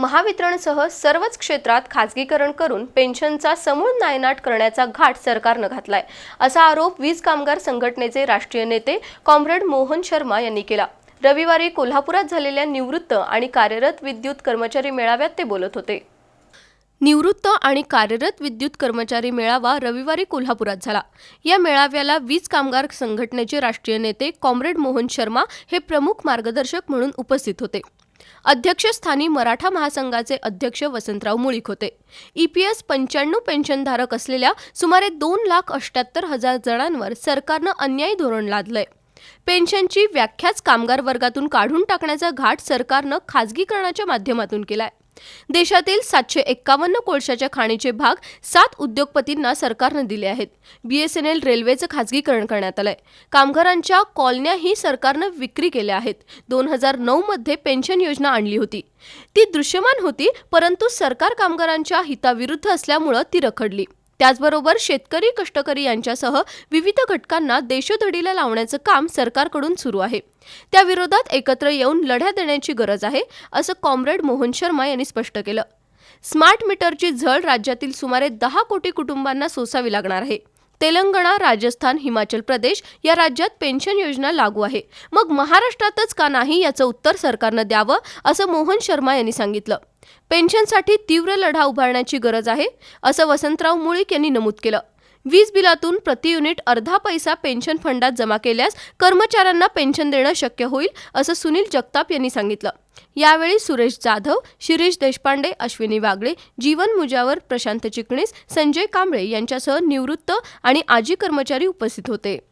महावितरणसह सर्वच क्षेत्रात खाजगीकरण करून पेन्शनचा समूळ नायनाट करण्याचा घाट सरकारनं घातलाय असा आरोप वीज कामगार संघटनेचे राष्ट्रीय नेते कॉम्रेड मोहन शर्मा यांनी केला. रविवारी कोल्हापुरात झालेल्या निवृत्त आणि कार्यरत विद्युत कर्मचारी मेळाव्यात ते बोलत होते. निवृत्त आणि कार्यरत विद्युत कर्मचारी मेळावा रविवारी कोल्हापुरात झाला. या मेळाव्याला वीज कामगार संघटनेचे राष्ट्रीय नेते कॉम्रेड मोहन शर्मा हे प्रमुख मार्गदर्शक म्हणून उपस्थित होते. अध्यक्षस्थानी मराठा महासंघाचे अध्यक्ष वसंतराव मुळीक होते. ईपीएस पंच्याण्णव पेन्शनधारक असलेल्या सुमारे दोन लाख अष्ट्याहत्तर हजार जणांवर सरकारनं अन्यायी धोरण लादलंय. पेन्शनची व्याख्याच कामगार वर्गातून काढून टाकण्याचा घाट सरकारनं खाजगीकरणाच्या माध्यमातून केलाय. देशातील सातशे एक्कावन्न कोळशाच्या खाणीचे भाग सात उद्योगपतींना सरकारनं दिले आहेत. बीएसएनएल रेल्वेचं खाजगीकरण करण्यात आलंय. कामगारांच्या कॉलन्याही सरकारनं विक्री केल्या आहेत. दोन हजार नऊ मध्ये पेन्शन योजना आणली होती. ती दृश्यमान होती परंतु सरकार कामगारांच्या हिताविरुद्ध असल्यामुळं ती रखडली. त्याचबरोबर शेतकरी कष्टकरी यांच्यासह विविध घटकांना देशोधडीला लावण्याचं काम सरकारकडून सुरू आहे. त्याविरोधात एकत्र येऊन लढ्या देण्याची गरज आहे असं कॉम्रेड मोहन शर्मा यांनी स्पष्ट केलं. स्मार्ट मीटरची झळ राज्यातील सुमारे दहा कोटी कुटुंबांना सोसावी लागणार आहे. तेलंगणा राजस्थान हिमाचल प्रदेश या राज्यात पेन्शन योजना लागू आहे. मग महाराष्ट्रातच का नाही याचं उत्तर सरकारनं द्यावं असं मोहन शर्मा यांनी सांगितलं. पेन्शनसाठी तीव्र लढा उभारण्याची गरज आहे असं वसंतराव मुळीक यांनी नमूद केलं. वीज बिलातून प्रति युनिट अर्धा पैसा पेन्शन फंडात जमा केल्यास कर्मचाऱ्यांना पेन्शन देणं शक्य होईल असं सुनील जगताप यांनी सांगितलं. यावेळी सुरेश जाधव शिरीष देशपांडे अश्विनी वागळे जीवन मुजावर प्रशांत चिकणीस संजय कांबळे यांच्यासह निवृत्त आणि आजी कर्मचारी उपस्थित होते.